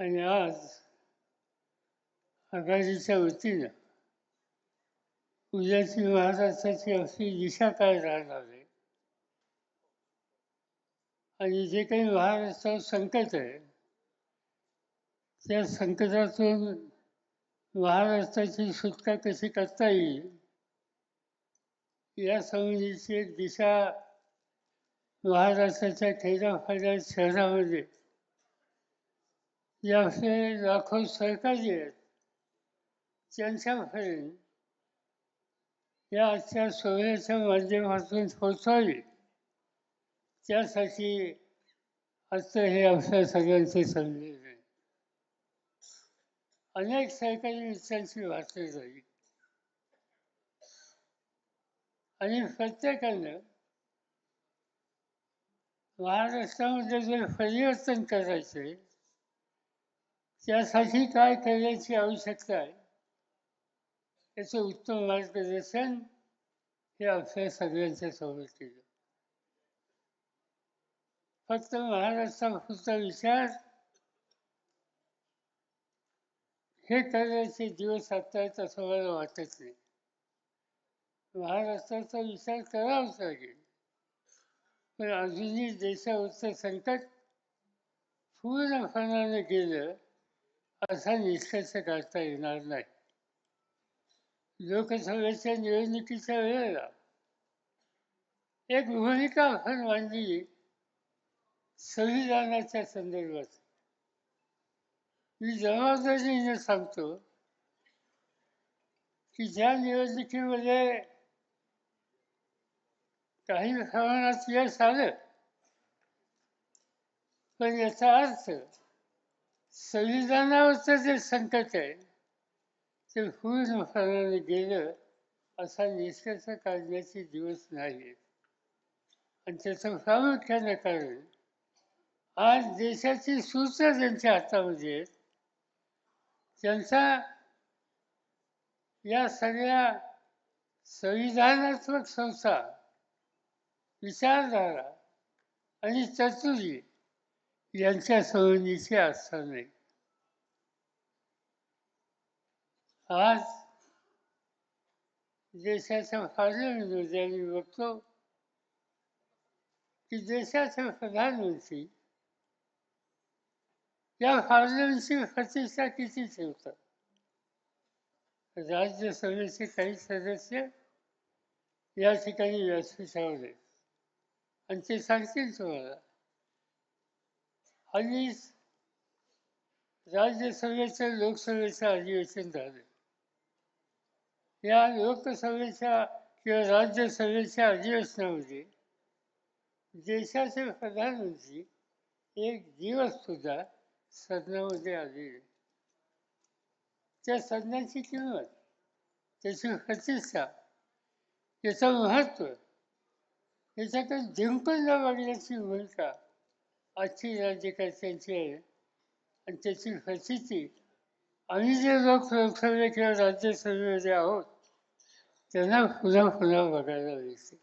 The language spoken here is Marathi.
आणि आज आघाडीच्या वतीनं उद्याची महाराष्ट्राची अशी दिशा काय राहणार आहे? आणि जे काही महाराष्ट्रावर संकट आहे त्या संकटातून महाराष्ट्राची सुटका कशी करता येईल? या संबंधीची एक दिशा महाराष्ट्राच्या खेड्यापाड्या शहरामध्ये याचे लाखो सरकारी आहेत. त्यांच्यापर्यंत या आजच्या सोहळ्याच्या माध्यमातून पोचवावी त्यासाठी आजचं हे आपल्या सगळ्यांचे संदेश आहे अनेक सरकारी मित्रांची वाटली झाली. आणि प्रत्येकानं महाराष्ट्रामध्ये जर परिवर्तन करायचे त्यासाठी काय करण्याची आवश्यकता आहे? त्याचे उत्तम मार्गदर्शन हे आपल्या सगळ्यांच्या सोबत केलं. फक्त महाराष्ट्रापुरता विचार हे करण्याचे दिवस आता आहेत असं मला वाटत नाही. महाराष्ट्राचा विचार करावाच लागेल. पण अजूनही देशावरचं संकट पूर्णपणाने गेलं असा निष्कर्ष काढता येणार नाही. लोकसभेच्या निवडणुकीच्या वेळेला एक भूमिका आपण मांडली संविधानाच्या संदर्भात. मी जबाबदारीने सांगतो की ज्या निवडणुकीमध्ये काही प्रमाणात यश आलं पण याचा अर्थ संविधानावरचं जे संकट आहे ते पूर्णपणाने गेलं असा निष्कर्ष काढण्याचे दिवस नाही आणि त्याचं प्रामुख्यानं कारण आज देशाची सूत्र ज्यांच्या हातामध्ये आहेत त्यांचा या सगळ्या संविधानात्मक संस्था विचारधारा आणि तरतुदी यांच्या संबंधीची आस्था नाही आज देशाच्या पार्लमेंटमध्ये बघतो की देशाचे प्रधानमंत्री या पार्लमेंटची प्रतिष्ठा किती ठेवतात? राज्यसभेचे काही सदस्य या ठिकाणी व्यासपीठावर आहेत आणि ते सांगतील तुम्हाला. हल्ली राज्यसभेचं लोकसभेचं अधिवेशन झालं. या लोकसभेच्या किंवा राज्यसभेच्या अधिवेशनामध्ये देशाचे प्रधानमंत्री एक दिवस सुद्धा सदनामध्ये आलेले त्या सदनाची किंमत त्याची प्रतिष्ठा त्याचं महत्त्व याच्याकडे जिंकून न बघण्याची भूमिका आजची राज्य त्यांची आहे आणि त्याची प्रचिती आम्ही जे लोक लोकसभा किंवा राज्यसभेमध्ये आहोत त्यांना पुन्हा पुन्हा बघायला मिळते